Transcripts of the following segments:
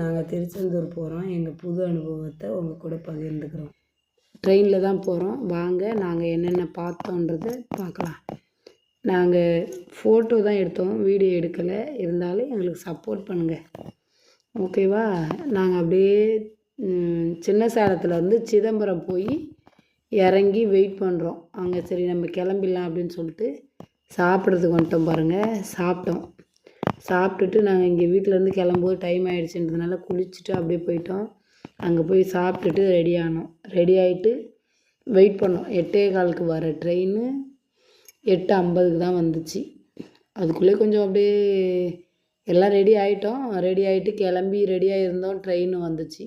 நாங்கள் திருச்செந்தூர் போகிறோம் எங்கள் புது அனுபவத்தை உங்கள் கூட பகிர்ந்துக்கிறோம். ட்ரெயினில் தான் போகிறோம் வாங்க நாங்கள் என்னென்ன பார்த்தோன்றதை பார்க்கலாம். நாங்கள் ஃபோட்டோ தான் எடுத்தோம். வீடியோ எடுக்கலை. இருந்தாலும் எங்களுக்கு சப்போர்ட் பண்ணுங்கள் ஓகேவா நாங்கள் அப்படியே சின்ன சேலத்தில் இருந்து சிதம்பரம் போய் இறங்கி வெயிட் பண்ணுறோம் அங்கே சரி நம்ம கிளம்பிடலாம் அப்படின்னு சொல்லிட்டு சாப்பிட்றதுக்கு வந்துட்டோம் பாருங்கள் சாப்பிட்டோம். சாப்பிட்டுட்டு நாங்கள் இங்கே வீட்டிலேருந்து கிளம்பும்போது டைம் ஆகிடுச்சுன்றதுனால குளிச்சுட்டு அப்படியே போயிட்டோம். அங்கே போய் சாப்பிட்டுட்டு ரெடி ஆனோம். ரெடி ஆகிட்டு வெயிட் பண்ணோம். எட்டே காலுக்கு வர ட்ரெயின் எட்டு ஐம்பதுக்கு தான் வந்துச்சு. அதுக்குள்ளே கொஞ்சம் அப்படியே எல்லாம் ரெடி ஆகிட்டோம் ரெடி ஆகிட்டு கிளம்பி ரெடியாக இருந்தோம் ட்ரெயின் வந்துச்சு.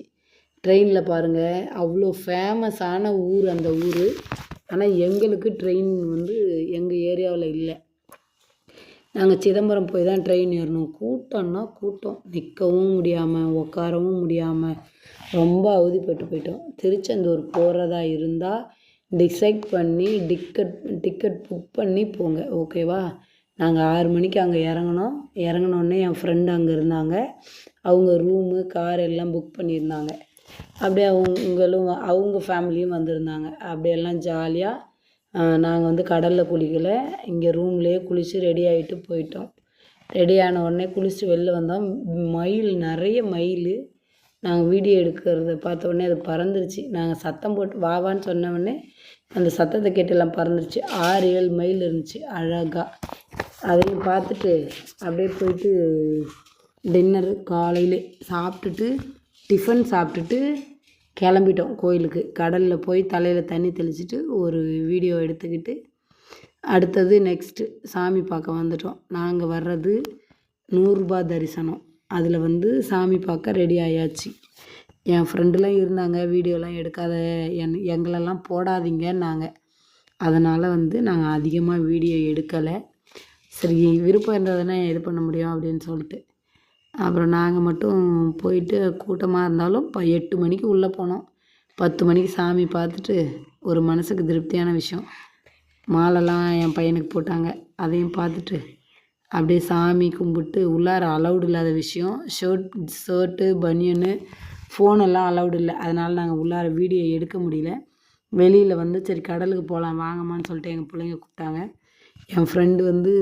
ட்ரெயினில் பாருங்கள் அவ்வளோ ஃபேமஸான ஊர் அந்த ஊர். ஆனால் எங்களுக்கு ட்ரெயின் வந்து எங்கள் ஏரியாவில் இல்லை. நாங்கள் சிதம்பரம் போய் தான் ட்ரெயின் ஏறணும். கூட்டம்னா கூட்டம். நிற்கவும் முடியாமல் உட்காரவும் முடியாமல் ரொம்ப அவதிப்பட்டு போயிட்டோம். திருச்செந்தூர் போகிறதா இருந்தால் டிசைட் பண்ணி டிக்கெட் டிக்கெட் புக் பண்ணி போங்க. ஓகேவா நாங்கள் ஆறு மணிக்கு அங்கே இறங்கினோம். இறங்கினோடனே என் ஃப்ரெண்டு அங்கே இருந்தாங்க. அவங்க ரூமு கார் எல்லாம் புக் பண்ணியிருந்தாங்க. அப்படியே அவங்களும் அவங்க ஃபேமிலியும் வந்திருந்தாங்க. அப்படியெல்லாம் ஜாலியாக நாங்கள் வந்து கடலில் குளிக்கலை. இங்கே ரூம்லேயே குளித்து ரெடி ஆகிட்டு போயிட்டோம். ரெடி ஆன உடனே குளித்து வெளில வந்தோம். மயில் நிறைய மயில். நாங்கள் வீடியோ எடுக்கிறத பார்த்த உடனே அது பறந்துருச்சு. நாங்கள் சத்தம் போட்டு வாவான்னு சொன்ன உடனே அந்த சத்தத்தை கேட்டு எல்லாம் பறந்துருச்சு. ஆறு ஏழு மயில் இருந்துச்சு அழகாக அதையும் பார்த்துட்டு அப்படியே போயிட்டு டின்னரு காலையிலே சாப்பிட்டுட்டு டிஃபன் சாப்பிட்டுட்டு கிளம்பிட்டோம் கோயிலுக்கு. கடலில் போய் தலையில் தண்ணி தெளிச்சிட்டு ஒரு வீடியோ எடுத்துக்கிட்டு அடுத்தது நெக்ஸ்ட்டு சாமி பார்க்க வந்துட்டோம். நாங்கள் வர்றது நூறுரூபா தரிசனம். அதில் வந்து சாமி பார்க்க ரெடி ஆயாச்சு. என் ஃப்ரெண்டுலாம் இருந்தாங்க வீடியோலாம் எடுக்காத என் எங்களெல்லாம் போடாதீங்கன்னாங்க. அதனால் வந்து நாங்கள் அதிகமாக வீடியோ எடுக்கலை. சரி விருப்பம் இருந்ததுன்னா இது பண்ண முடியும் அப்படின்னு சொல்லிட்டு. அப்புறம் நாங்கள் மட்டும் போயிட்டு கூட்டமாக இருந்தாலும் இப்போ எட்டு மணிக்கு உள்ளே போனோம். பத்து மணிக்கு சாமி பார்த்துட்டு ஒரு மனசுக்கு திருப்தியான விஷயம். மாலைலாம் என் பையனுக்கு போட்டாங்க. அதையும் பார்த்துட்டு அப்படியே சாமி கும்பிட்டு உள்ளார அலௌடு இல்லாத விஷயம். ஷர்ட் ஷர்ட்டு பனியனு ஃபோனெல்லாம் அலௌடு இல்லை. அதனால் நாங்கள் உள்ளார வீடியோ எடுக்க முடியல. வெளியில் வந்து சரி கடலுக்கு போகலாம் வாங்கம்மான்னு சொல்லிட்டு எங்கள் பிள்ளைங்க கூப்பிட்டாங்க. என் ஃப்ரெண்டு வந்து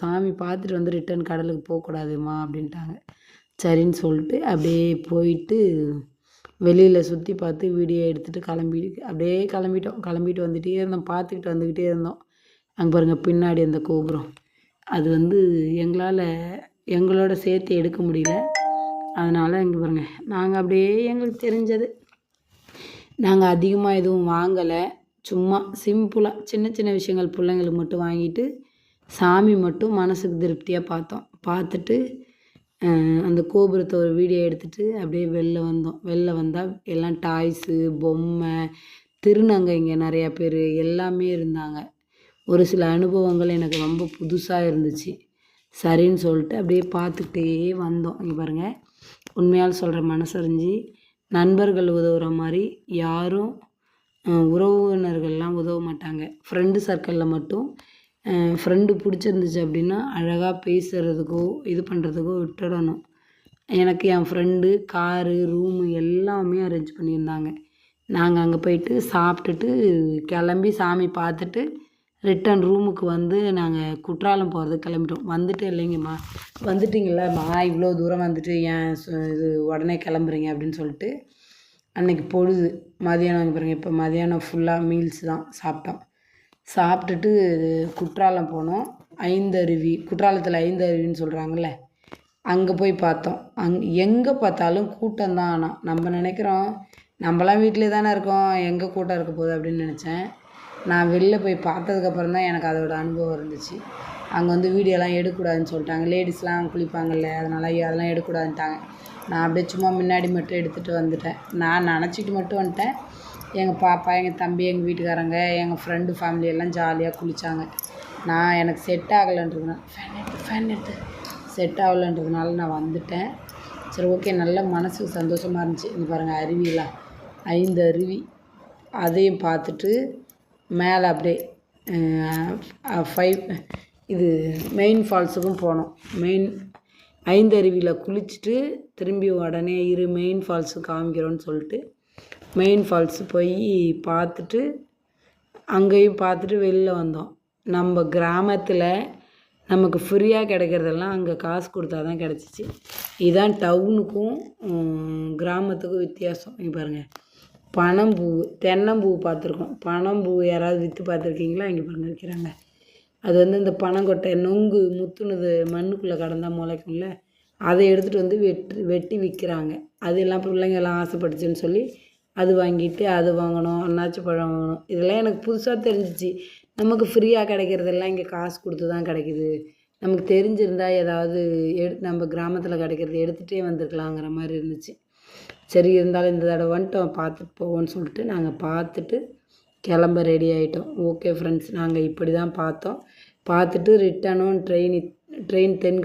சாமி பார்த்துட்டு வந்து ரிட்டர்ன் கடலுக்கு போகக்கூடாதும்மா அப்படின்ட்டாங்க. சரின்னு சொல்லிட்டு அப்படியே போயிட்டு வெளியில் சுற்றி பார்த்து வீடியோ எடுத்துகிட்டு கிளம்பி அப்படியே கிளம்பிட்டோம். கிளம்பிட்டு வந்துகிட்டே இருந்தோம். பார்த்துக்கிட்டு வந்துக்கிட்டே இருந்தோம். அங்கே பாருங்கள் பின்னாடி அந்த கோபுரம். அது வந்து எங்களால் எங்களோட சேர்த்து எடுக்க முடியல. அதனால் இங்கே பாருங்கள் நாங்கள் அப்படியே எங்களுக்கு தெரிஞ்சது. நாங்கள் அதிகமாக எதுவும் வாங்கலை. சும்மா சிம்பிளாக சின்ன சின்ன விஷயங்கள் பிள்ளைங்களுக்கு மட்டும் வாங்கிட்டு சாமி மட்டும் மனசுக்கு திருப்தியாக பார்த்தோம். பார்த்துட்டு அந்த கோபுரத்தை ஒரு வீடியோ எடுத்துட்டு அப்படியே வெளில வந்தோம். வெளில வந்தால் எல்லாம் டாய்ஸு பொம்மை திருநங்கைங்க நிறையா பேர் எல்லாமே இருந்தாங்க. ஒரு சில அனுபவங்கள் எனக்கு ரொம்ப புதுசாக இருந்துச்சு. சரின்னு சொல்லிட்டு அப்படியே பார்த்துக்கிட்டே வந்தோம். இங்கே பாருங்கள் உண்மையால் சொல்கிற மனசறிஞ்சு நண்பர்கள் உதவுற மாதிரி யாரும் உறவு ஃப்ரெண்டு சர்க்கிளில் மட்டும் ஃப்ரெண்டு பிடிச்சிருந்துச்சு அப்படின்னா அழகாக பேசுகிறதுக்கோ இது பண்ணுறதுக்கோ விட்டுடணும். எனக்கு என் ஃப்ரெண்டு காரு ரூமு எல்லாமே அரேஞ்ச் பண்ணியிருந்தாங்க. நாங்கள் அங்கே போயிட்டு சாப்பிட்டுட்டு கிளம்பி சாமி பார்த்துட்டு ரிட்டன் ரூமுக்கு வந்து நாங்கள் குற்றாலம் போகிறதுக்கு கிளம்பிட்டோம். வந்துட்டு இல்லைங்கம்மா வந்துட்டிங்களம்மா இவ்வளோ தூரம் வந்துட்டு ஏன் இது உடனே கிளம்புறீங்க அப்படின்னு சொல்லிட்டு அன்னைக்கு பொழுது மதியானம் பாருங்கள் பாருங்க இப்போ மதியானம் ஃபுல்லாக மீல்ஸ் தான் சாப்பிட்டோம். சாப்பிட்டுட்டு குற்றாலம் போனோம். ஐந்தருவி குற்றாலத்தில் ஐந்தருவின்னு சொல்கிறாங்கல்ல அங்கே போய் பார்த்தோம். அங் எங்கே பார்த்தாலும் கூட்டம் தான் ஆனால் நம்ம நினைக்கிறோம் நம்மளாம் வீட்டிலே தானே இருக்கோம் எங்கே கூட்டம் இருக்க போகுது அப்படின்னு நினச்சேன். நான் வெளில போய் பார்த்ததுக்கப்புறம் தான் எனக்கு அதோட அனுபவம் இருந்துச்சு. அங்கே வந்து வீடியோலாம் எடுக்கக்கூடாதுன்னு சொல்லிட்டாங்க. லேடிஸ்லாம் குளிப்பாங்கல்ல அதனால் அதெல்லாம் எடுக்கக்கூடாதுன்ட்டாங்க. நான் அப்படியே சும்மா முன்னாடி மட்டும் எடுத்துகிட்டு வந்துட்டேன். நான் நினச்சிட்டு மட்டும் வந்துட்டேன். எங்கள் பாப்பா எங்கள் தம்பி எங்கள் வீட்டுக்காரங்க எங்கள் ஃப்ரெண்டு ஃபேமிலி எல்லாம் ஜாலியாக குளித்தாங்க நான் எனக்கு செட் ஆகலைன்றதுனால ஃபேன் எடுத்து ஃபேன் எடுத்து செட் ஆகலைன்றதுனால நான் வந்துட்டேன். சரி ஓகே நல்ல மனசுக்கு சந்தோஷமாக இருந்துச்சு. இங்கே பாருங்கள் அருவிலாம் ஐந்து அருவி. அதையும் பார்த்துட்டு மேலே அப்படியே ஃபைவ் இது மெயின் ஃபால்ஸுக்கும் போனோம். மெயின் ஐந்தருவியில் குளிச்சுட்டு திரும்பி உடனே இரு மெயின் ஃபால்ஸுக்கு காமிக்கிறோன்னு சொல்லிட்டு மெயின் ஃபால்ஸு போய் பார்த்துட்டு அங்கேயும் பார்த்துட்டு வெளில வந்தோம். நம்ம கிராமத்தில் நமக்கு ஃப்ரீயாக கிடைக்கிறதெல்லாம் அங்கே காசு கொடுத்தா தான் கிடச்சிச்சு இதுதான் டவுனுக்கும் கிராமத்துக்கும் வித்தியாசம். இங்கே பாருங்கள் பனம்பூ தென்னம்பூ பார்த்துருக்கோம். பனம்பூ யாராவது விற்று பார்த்துருக்கீங்களா? இங்கே பாருங்க விற்கிறாங்க அது வந்து இந்த பனங்கொட்டை நொங்கு முத்துனது மண்ணுக்குள்ளே கடந்தால் முளைக்கும்ல அதை எடுத்துகிட்டு வந்து வெட்டி வெட்டி விற்கிறாங்க அது எல்லாம் பிள்ளைங்க எல்லாம் ஆசைப்பட்டுச்சுன்னு சொல்லி அது வாங்கிட்டு அது வாங்கணும் அன்னாச்சி பழம் வாங்கணும். இதெல்லாம் எனக்கு புதுசாக தெரிஞ்சிச்சு. நமக்கு ஃப்ரீயாக கிடைக்கிறதெல்லாம் இங்கே காசு கொடுத்து தான் கிடைக்குது. நமக்கு தெரிஞ்சிருந்தா ஏதாவது எடு நம்ம கிராமத்தில் கிடைக்கிறத எடுத்துகிட்டே வந்திருக்கலாங்கிற மாதிரி இருந்துச்சு. சரி இருந்தாலும் இந்த தடவை வந்துட்டோம். பார்த்துட்டு போவோம்னு சொல்லிட்டு நாங்கள் பார்த்துட்டு கிளம்ப ரெடி ஆகிட்டோம் ஓகே ஃப்ரெண்ட்ஸ் நாங்கள் இப்படி தான் பார்த்தோம். பார்த்துட்டு ரிட்டனும் ட்ரெயின் ட்ரெயின் தென்